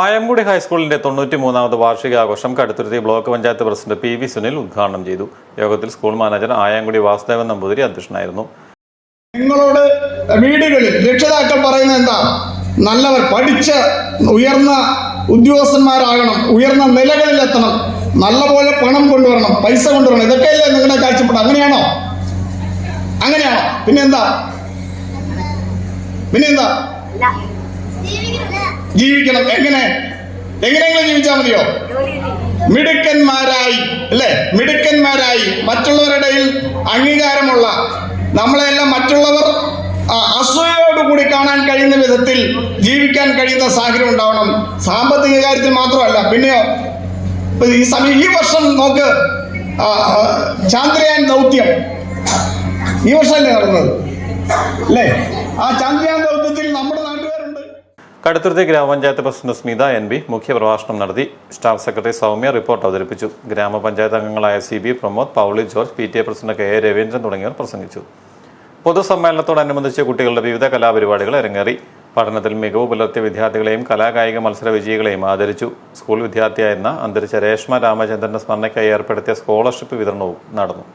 ആയംകുടി ഹൈസ്കൂളിന്റെ തൊണ്ണൂറ്റി മൂന്നാമത് വാർഷികാഘോഷം Kaduthuruthy block panchayat president P V Sunil ഉദ്ഘാടനം ചെയ്തു. യോഗത്തിൽ സ്കൂൾ മാനേജർ ആയംകുടി വാസുദേവൻ നമ്പൂതിരി അധ്യക്ഷനായിരുന്നു. നിങ്ങളോട് വീടുകളിൽ രക്ഷിതാക്കൾ പറയുന്നത് എന്താ? നല്ലവർ പഠിച്ച് ഉയർന്ന ഉദ്യോഗസ്ഥന്മാരാകണം ഉയർന്ന നിലകളിലെത്തണം നല്ലപോലെ പണം കൊണ്ടുവരണം പൈസ കൊണ്ടുവരണം. ഇതൊക്കെയല്ലേ നിങ്ങളുടെ കാഴ്ചപ്പാട്? അങ്ങനെയാണോ? അങ്ങനെയാണോ? പിന്നെന്താ? പിന്നെന്താ? ജീവിക്കണം. എങ്ങനെ? എങ്ങനെയെങ്കിലും ജീവിച്ചാൽ മതിയോ? മിടുക്കന്മാരായി അല്ലേ? മിടുക്കന്മാരായി. മറ്റുള്ളവരുടെ അംഗീകാരമുള്ള നമ്മളെല്ലാം മറ്റുള്ളവർ അസൂയോടുകൂടി കാണാൻ കഴിയുന്ന വിധത്തിൽ ജീവിക്കാൻ കഴിയുന്ന സാഹചര്യം ഉണ്ടാവണം. സാമ്പത്തിക കാര്യത്തിൽ മാത്രമല്ല പിന്നെയോ ഈ സമയം ഈ വർഷം നോക്ക് ചാന്ദ്രയാൻ ദൗത്യം. ഈ വർഷമല്ലേ നടന്നത്? അല്ലേ? ആ ചാന്ദ്രയാൻ ദൗത്യത്തിൽ നമ്മുടെ കടുത്തുരുത്തി ഗ്രാമപഞ്ചായത്ത് പ്രസിഡന്റ് സ്മിത എൻ ബി മുഖ്യപ്രഭാഷണം നടത്തി. സ്റ്റാഫ് സെക്രട്ടറി സൗമ്യ റിപ്പോർട്ട് അവതരിപ്പിച്ചു. ഗ്രാമപഞ്ചായത്ത് അംഗങ്ങളായ C B Pramod Pauly George P T A president K A Raveendran തുടങ്ങിയവർ പ്രസംഗിച്ചു. പൊതുസമ്മേളനത്തോടനുബന്ധിച്ച് കുട്ടികളുടെ വിവിധ കലാപരിപാടികൾ അരങ്ങേറി. പഠനത്തിൽ മികവ് പുലർത്തിയ വിദ്യാർത്ഥികളെയും കലാകായിക മത്സര വിജയികളെയും ആദരിച്ചു. സ്കൂൾ വിദ്യാർത്ഥിയായിരുന്ന അന്തരിച്ച രേഷ്മ രാമചന്ദ്രന്റെ സ്മരണയ്ക്കായി ഏർപ്പെടുത്തിയ സ്കോളർഷിപ്പ് വിതരണവും നടന്നു.